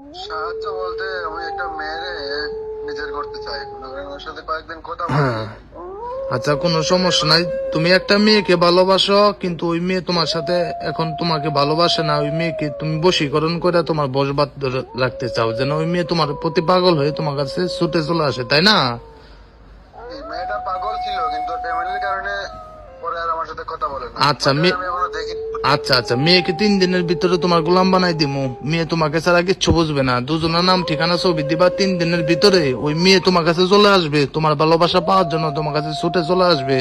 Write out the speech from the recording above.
সাহায্য বলতে আমি একটা মেয়েরে নিজের করতে চাই। মনে করেন ওর সাথে কয়েকদিন কথা হ্যাঁ। আচ্ছা কোনো সমস্যা নাই। তুমি একটা মেয়েকে ভালোবাসো কিন্তু ওই মেয়ে তোমার সাথে এখন তোমাকে ভালোবাসে না। ওই মেয়েকে তুমি বশীকরণ করে তোমার বসবাদ রাখতে চাও যেন ওই মেয়ে তোমার প্রতি পাগল হয়ে তোমার কাছে ছুটে চলে আসে তাই না? মেয়েটা পাগল ছিল কিন্তু ফ্যামিলির কারণে পরে আর আমার সাথে কথা বলে না। আচ্ছা, মেয়ে- আমি আচ্ছা আচ্ছা মেয়েকে তিন দিনের ভিতরে তোমার গোলাম বানাই দিমু। মেয়ে তোমাকে ছাড়া কিচ্ছু বুঝবে না। দুজনের নাম, ঠিকানা, ছবি দিবা তিন দিনের ভিতরে। ওই মেয়ে তোমার কাছে চলে আসবে। তোমার ভালোবাসা পাওয়ার জন্য তোমার কাছে ছুটে চলে আসবে।